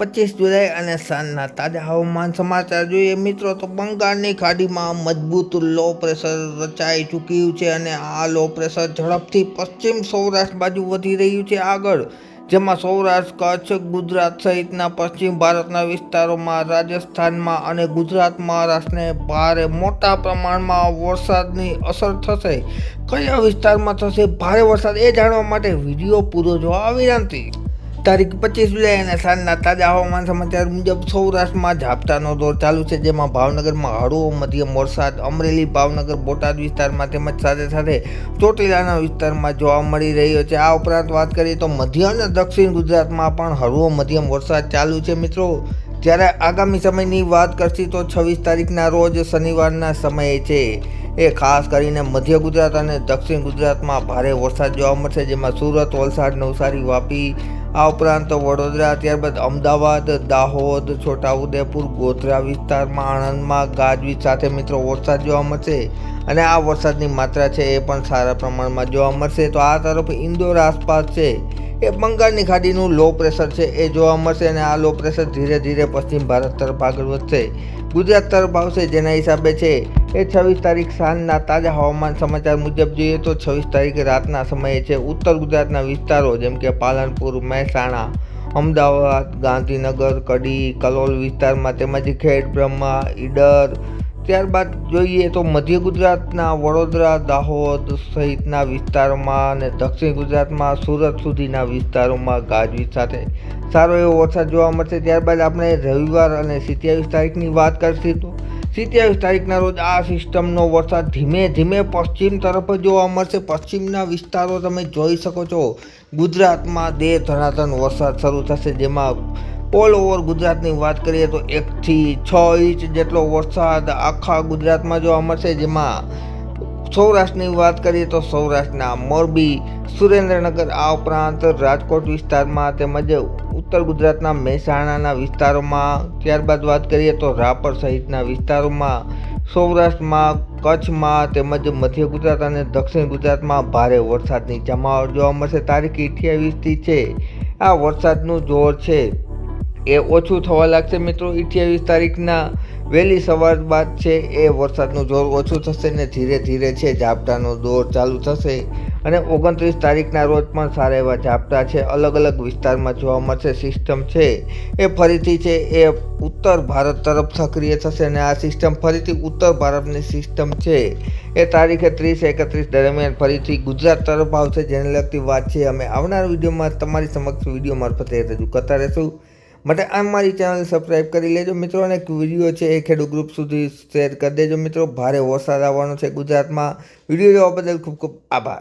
પચીસ જુલાઈ અને સાંજના તાજા હવામાન સમાચાર જોઈએ. મિત્રો, તો બંગાળની ખાડીમાં મજબૂત લો પ્રેશર રચાઈ ચૂક્યું છે અને આ લો પ્રેશર ઝડપથી પશ્ચિમ સૌરાષ્ટ્ર બાજુ વધી રહ્યું છે આગળ, જેમાં સૌરાષ્ટ્ર, કચ્છ, ગુજરાત સહિતના પશ્ચિમ ભારતના વિસ્તારોમાં, રાજસ્થાનમાં અને ગુજરાત મહારાષ્ટ્રને ભારે મોટા પ્રમાણમાં વરસાદની અસર થશે. કયા વિસ્તારમાં થશે ભારે વરસાદ એ જાણવા માટે વીડિયો પૂરો જોવા વિનંતી. તારીખ પચીસ જુલાઈ અને સાંજના તાજા હવામાન સમાચાર મુજબ સૌરાષ્ટ્રમાં ઝાપટાનો દોર ચાલુ છે, જેમાં ભાવનગરમાં હળવો મધ્યમ વરસાદ, અમરેલી, ભાવનગર, બોટાદ વિસ્તારમાં તેમજ સાથે સાથે ચોટીલાના વિસ્તારમાં જોવા મળી રહ્યો છે. આ ઉપરાંત વાત કરીએ તો મધ્ય અને દક્ષિણ ગુજરાતમાં પણ હળવો મધ્યમ વરસાદ ચાલુ છે, મિત્રો. જ્યારે આગામી સમયની વાત કરશી તો છવ્વીસ તારીખના રોજ શનિવારના સમયે છે. એ ખાસ કરીને મધ્ય ગુજરાત અને દક્ષિણ ગુજરાતમાં ભારે વરસાદ જોવા મળશે, જેમાં સુરત, વલસાડ, નવસારી, વાપી આ ઉપરાંત વડોદરા ત્યારબાદ અમદાવાદ, દાહોદ, છોટાઉદેપુર, ગોધરા વિસ્તારમાં, આણંદમાં ગાજવીજ સાથે મિત્રો વરસાદ જોવા મળશે અને આ વરસાદની માત્રા છે એ પણ સારા પ્રમાણમાં જોવા મળશે. તો આ તરફ ઇન્દોર આસપાસ છે એ બંગાળની ખાડીનું લો પ્રેશર છે એ જોવા મળશે અને આ લો પ્રેશર ધીરે ધીરે પશ્ચિમ ભારત તરફ આગળ વધશે. ગુજરાત તરફ આવશે જેના હિસાબે છે એ છવ્વીસ તારીખ સાંજના તાજા હવામાન સમાચાર મુજબ જોઈએ તો છવ્વીસ તારીખે રાતના સમયે છે ઉત્તર ગુજરાતના વિસ્તારો જેમ કે પાલનપુર, મહેસાણા, અમદાવાદ, ગાંધીનગર, કડી, કલોલ વિસ્તારમાં તેમજ ખેડ, બ્રહ્મા, ઈડર. ત્યારબાદ જોઈએ તો મધ્ય ગુજરાતના વડોદરા, દાહોદ સહિતના વિસ્તારોમાં અને દક્ષિણ ગુજરાતમાં સુરત સુધીના વિસ્તારોમાં ગાજવીજ સાથે. સારો એવો વરસાદ જોવા મળશે. ત્યારબાદ આપણે રવિવાર અને સિત્યાવીસ તારીખની વાત કરશું તો સિત્યાવીસ તારીખના રોજ આ સિસ્ટમનો વરસાદ ધીમે ધીમે પશ્ચિમ તરફ જોવા મળશે. પશ્ચિમના વિસ્તારો તમે જોઈ શકો છો. ગુજરાતમાં દેહ ધરાધન વરસાદ શરૂ થશે. જેમાં ઓલ ઓવર ગુજરાતની વાત કરીએ તો એકથી છ ઇંચ જેટલો વરસાદ આખા ગુજરાતમાં જોવા મળશે. જેમાં સૌરાષ્ટ્રની વાત કરીએ તો સૌરાષ્ટ્રના મોરબી, સુરેન્દ્રનગર આ ઉપરાંત રાજકોટ વિસ્તારમાં તેમજ ઉત્તર ગુજરાતના મહેસાણાના વિસ્તારોમાં, ત્યારબાદ વાત કરીએ તો રાપર સહિતના વિસ્તારોમાં, સૌરાષ્ટ્રમાં, કચ્છમાં તેમજ મધ્ય ગુજરાત અને દક્ષિણ ગુજરાતમાં ભારે વરસાદની જમાવટ જોવા મળશે. તારીખ અઠ્યાવીસથી છે. આ વરસાદનું જોર છે. એ ઓછું થવા લાગશે મિત્રો અઠ્યાવીસ તારીખના વહેલી સવાર બાદ છે એ વરસાદનું જોર ઓછું થશે ને ધીરે ધીરે છે ઝાપટાનો દોર ચાલુ થશે અને ઓગણત્રીસ તારીખના રોજ પણ સારા એવા ઝાપટા છે. અલગ અલગ વિસ્તારમાં જોવા મળશે સિસ્ટમ છે એ ફરીથી છે એ ઉત્તર ભારત તરફ સક્રિય થશે અને આ સિસ્ટમ ફરીથી ઉત્તર ભારતની સિસ્ટમ છે. એ તારીખે ત્રીસ એકત્રીસ દરમિયાન ફરીથી ગુજરાત તરફ આવશે. જેને લગતી વાત છે, અમે આવનાર વિડીયોમાં તમારી સમક્ષ વીડિયો મારફતે રજૂ કરતા રહેશું. માટે આ મારી ચેનલ સબસ્ક્રાઈબ કરી લેજો મિત્રો અને વીડિયો છે એ ખેડૂત ગ્રુપ સુધી શેર કરી દેજો મિત્રો. ભારે વરસાદ આવવાનો છે ગુજરાતમાં. વીડિયો જોવા બદલ ખૂબ ખૂબ આભાર.